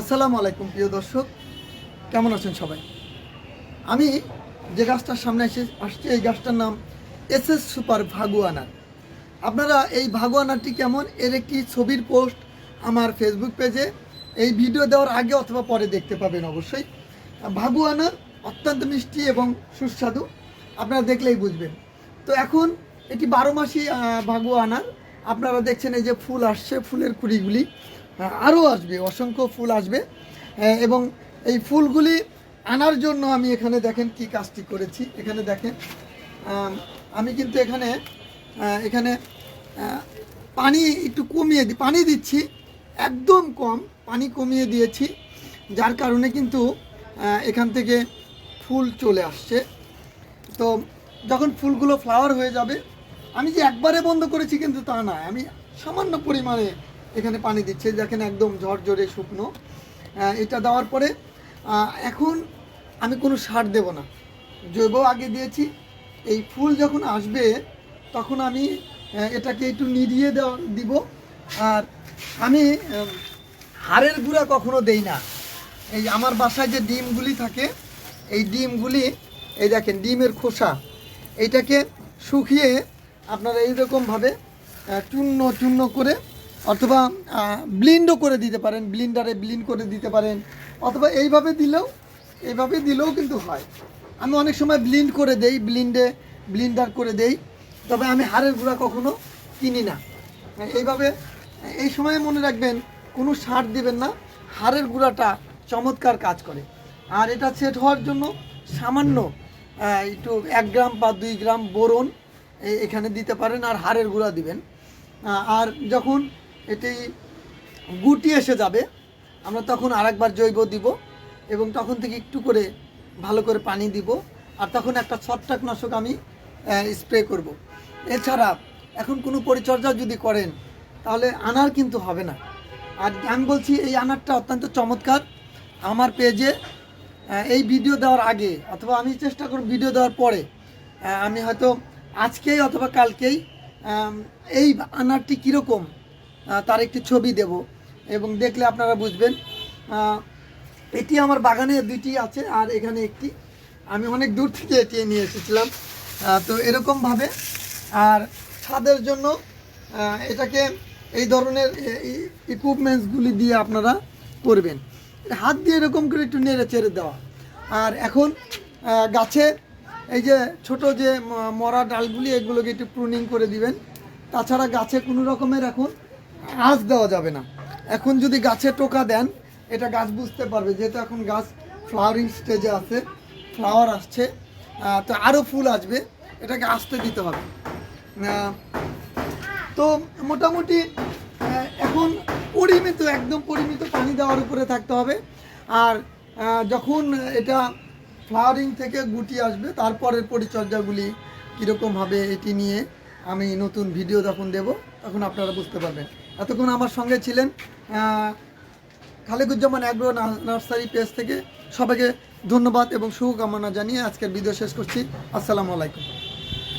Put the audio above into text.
আসসালামু আলাইকুম, প্রিয় দর্শক। কেমন আছেন সবাই? আমি যে গাছটার সামনে এসে আসছি, এই গাছটার নাম এস এস সুপার ভাগুয়ানার আপনারা এই ভাগুয়ানাটি কেমন? এর একটি ছবির পোস্ট আমার ফেসবুক পেজে। এই ভিডিও দেওয়ার আগে অথবা পরে দেখতে পাবেন অবশ্যই। ভাগুয়ানা অত্যন্ত মিষ্টি এবং সুস্বাদু। আপনারা দেখলেই বুঝবেন। তো এখন এটি বারো মাসি ভাগুয়ানার। আপনারা দেখছেন এই যে ফুল আসছে, ফুলের কুড়িগুলি। আরও আসবে, অসংখ্য ফুল আসবে। এবং এই ফুলগুলি আনার জন্য আমি এখানে দেখেন কি কাজটি করেছি। এখানে দেখেন, আমি কিন্তু এখানে এখানে পানি একটু কমিয়ে দি, পানি দিচ্ছি, একদম কম পানি কমিয়ে দিয়েছি, যার কারণে কিন্তু এখান থেকে ফুল চলে আসছে। তো যখন ফুলগুলো ফ্লাওয়ার হয়ে যাবে, আমি যে একবারে বন্ধ করেছি কিন্তু তা না আমি সামান্য পরিমাণে এখানে পানি দিচ্ছে, দেখেন একদম ঝরঝরে শুকনো। এটা দেওয়ার পরে এখন আমি কোনো সার দেব না। জৈব আগে দিয়েছি, এই ফুল যখন আসবে, তখন আমি এটাকে একটু নিড়িয়ে দিব। আর আমি হাড়ের গুঁড়া কখনো দেই না। এই আমার বাসায় যে ডিমগুলি থাকে, এই ডিমগুলি, এই দেখেন ডিমের খোসা, এইটাকে শুকিয়ে আপনারা এইরকমভাবে চূর্ণ চূর্ণ করে অথবা ব্লিন্ডও করে দিতে পারেন ব্লিন্ডারে ব্লিন্ড করে দিতে পারেন, অথবা এইভাবে দিলেও এইভাবে দিলেও কিন্তু হয়। আমি অনেক সময় ব্লিন্ড করে দেই ব্লিন্ডে ব্লিন্ডার করে দেই, তবে আমি হাড়ের গুঁড়া কখনো কিনি না। এইভাবে, এই সময় মনে রাখবেন, কোনো সার দিবেন না, হাড়ের গুঁড়াটা চমৎকার কাজ করে। আর এটা সেট হওয়ার জন্য সামান্য একটু এক গ্রাম বা দুই গ্রাম বোরন এখানে দিতে পারেন, আর হাড়ের গুঁড়া দিবেন। আর যখন এটি গুটি এসে যাবে। আমরা তখন আরেকবার জৈব দিব এবং তখন থেকে একটু করে ভালো করে পানি দিব আর তখন একটা ছত্রাকনাশক আমি স্প্রে করব। এছাড়া এখন কোনো পরিচর্যা যদি করেন, তাহলে আনার কিন্তু হবে না। আর আমি বলছি এই আনারটা অত্যন্ত চমৎকার। আমার পেজে এই ভিডিও দেওয়ার আগে অথবা আমি চেষ্টা করব ভিডিও দেওয়ার পরে আমি হয়তো আজকেই অথবা কালকেই এই আনারটি কীরকম তার একটি ছবি দেব এবং দেখলে আপনারা বুঝবেন এটি আমার বাগানে দুইটি আছে আর এখানে একটি। আমি অনেক দূর থেকে এটি নিয়ে এসেছিলাম তো এরকমভাবে। আর ছাদের জন্য এটাকে এই ধরনের ইকুইপমেন্টসগুলি দিয়ে আপনারা করবেন। হাত দিয়ে এরকম করে একটু নেড়ে চেড়ে দেওয়া। আর এখন গাছে এই যে ছোট যে মরা ডালগুলি, এগুলোকে একটু প্রুনিং করে দিবেন। তাছাড়া গাছে কোনো রকমের এখন আঁচ দেওয়া যাবে না। এখন যদি গাছে টোকা দেন, এটা গাছ বুঝতে পারবে, যেহেতু এখন গাছ ফ্লাওয়ারিং স্টেজে আছে ফ্লাওয়ার আসছে তো আরও ফুল আসবে, এটাকে আসতে দিতে হবে। তো মোটামুটি এখন পরিমিত, একদম পরিমিত পানি দেওয়ার উপরে থাকতে হবে। আর যখন এটা ফ্লাওয়ারিং থেকে গুটি আসবে, তারপরের পরিচর্যাগুলি কীরকম হবে, এটি নিয়ে আমি নতুন ভিডিও যখন দেব, তখন আপনারা বুঝতে পারবেন। এতক্ষণ আমার সঙ্গে ছিলেন খালেকুজ্জামান অ্যাগ্রো নার্সারি পেজ থেকে সবাইকে ধন্যবাদ এবং শুভকামনা জানিয়ে আজকের ভিডিও শেষ করছি। আসসালামু আলাইকুম।